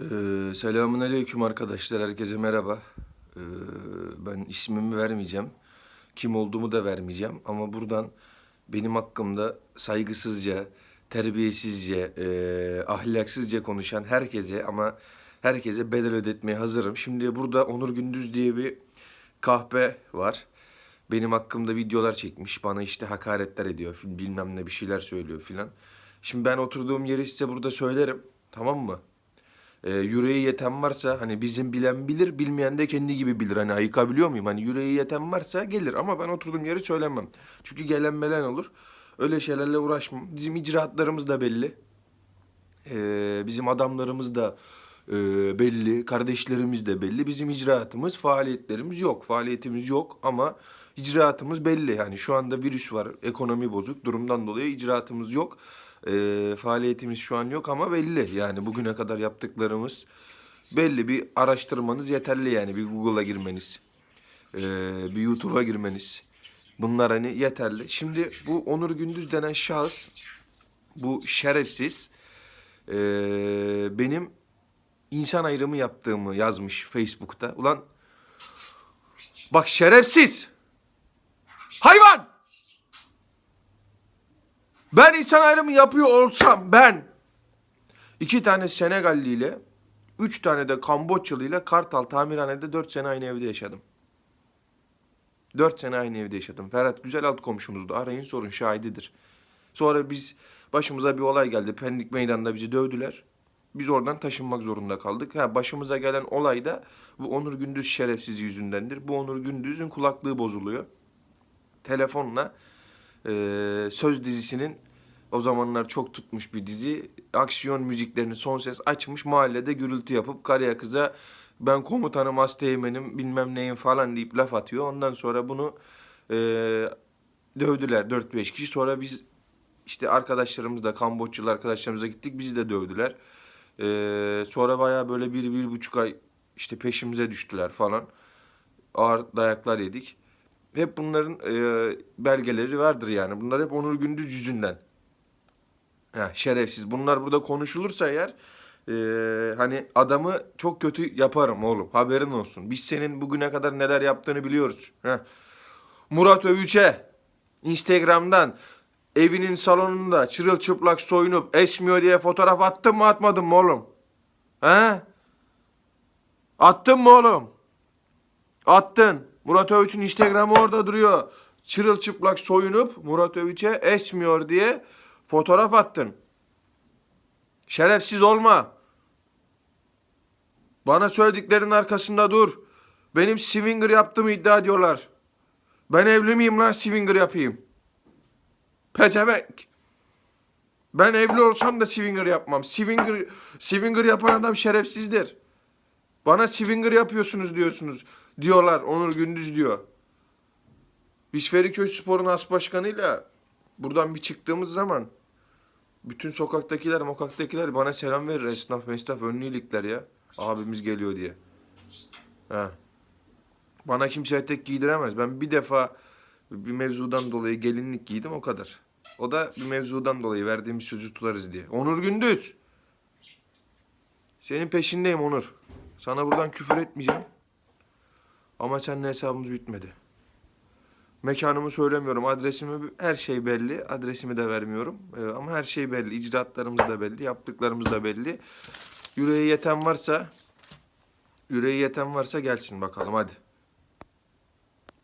Ee, selamun aleyküm arkadaşlar. Herkese merhaba. Ee, ben ismimi vermeyeceğim. Kim olduğumu da vermeyeceğim. Ama buradan benim hakkımda saygısızca, terbiyesizce, e, ahlaksızca konuşan herkese ama herkese bedel ödetmeye hazırım. Şimdi burada Onur Gündüz diye bir kahpe var. Benim hakkımda videolar çekmiş. Bana işte hakaretler ediyor. Bilmem ne bir şeyler söylüyor filan. Şimdi ben oturduğum yeri size burada söylerim. Tamam mı? E, yüreği yeten varsa hani bizim bilen bilir, bilmeyen de kendi gibi bilir. Hani ayıkabiliyor muyum? Hani yüreği yeten varsa gelir ama ben oturduğum yeri söylemem. Çünkü gelen belen olur. Öyle şeylerle uğraşmam. Bizim icraatlarımız da belli. Ee, bizim adamlarımız da e, belli, kardeşlerimiz de belli. Bizim icraatımız, faaliyetlerimiz yok. Faaliyetimiz yok ama icraatımız belli. Yani şu anda virüs var, ekonomi bozuk. Durumdan dolayı icraatımız yok. Ee, faaliyetimiz şu an yok ama belli. Yani bugüne kadar yaptıklarımız belli. Bir araştırmanız yeterli yani. Bir Google'a girmeniz, ee, bir YouTube'a girmeniz. Bunlar hani yeterli. Şimdi bu Onur Gündüz denen şahıs, bu şerefsiz, ee, benim insan ayrımı yaptığımı yazmış Facebook'ta. Ulan bak şerefsiz. Hayvan. Ben insan ayrımı yapıyor olsam ben iki tane Senegalli ile üç tane de Kamboçyalı ile Kartal tamirhanede dört sene aynı evde yaşadım. Dört sene aynı evde yaşadım. Ferhat güzel alt komşumuzdu. Arayın sorun şahididir. Sonra biz başımıza bir olay geldi. Pendik meydanında bizi dövdüler. Biz oradan taşınmak zorunda kaldık. Ha, başımıza gelen olay da bu Onur Gündüz şerefsiz yüzündendir. Bu Onur Gündüz'ün kulaklığı bozuluyor. Telefonla e, Söz dizisinin o zamanlar çok tutmuş bir dizi. Aksiyon müziklerini son ses açmış mahallede gürültü yapıp karıya kıza ben komutanım asteğmenim bilmem neyim falan deyip laf atıyor. Ondan sonra bunu e, dövdüler 4-5 kişi. Sonra biz işte arkadaşlarımız da Kamboçyalı arkadaşlarımıza gittik bizi de dövdüler. E, sonra bayağı böyle bir, bir buçuk ay işte peşimize düştüler falan. Ağır dayaklar yedik. Hep bunların e, belgeleri vardır yani. Bunlar hep Onur Gündüz yüzünden. Ha, şerefsiz. Bunlar burada konuşulursa eğer e, hani adamı çok kötü yaparım oğlum. Haberin olsun. Biz senin bugüne kadar neler yaptığını biliyoruz. Ha. Murat Övüç'e Instagram'dan evinin salonunda çırılçıplak soyunup esmiyor diye fotoğraf attın mı atmadın mı oğlum? He? Attın mı oğlum? Attın. Murat Övüç'ün Instagram'ı orada duruyor. Çırılçıplak soyunup Murat Övüç'e esmiyor diye fotoğraf attın. Şerefsiz olma. Bana söylediklerin arkasında dur. Benim swinger yaptığımı iddia ediyorlar. Ben evli miyim lan swinger yapayım? Pezevenk. Ben evli olsam da swinger yapmam. Swinger, swinger yapan adam şerefsizdir. Bana swinger yapıyorsunuz diyorsunuz. Diyorlar. Onur Gündüz diyor. Biz Feriköy Spor'un as başkanıyla buradan bir çıktığımız zaman bütün sokaktakiler, mokaktakiler bana selam verir. Esnaf, mesnaf, önlü iyilikler ya. Abimiz geliyor diye. Ha. Bana kimse etek giydiremez. Ben bir defa bir mevzudan dolayı gelinlik giydim o kadar. O da bir mevzudan dolayı verdiğimiz sözü tutarız diye. Onur Gündüz. Senin peşindeyim Onur. Sana buradan küfür etmeyeceğim. Ama seninle hesabımız bitmedi. Mekanımı söylemiyorum, adresimi her şey belli. Adresimi de vermiyorum. Ee, ama her şey belli. İcraatlarımız da belli, yaptıklarımız da belli. Yüreği yeten varsa, yüreği yeten varsa gelsin bakalım hadi.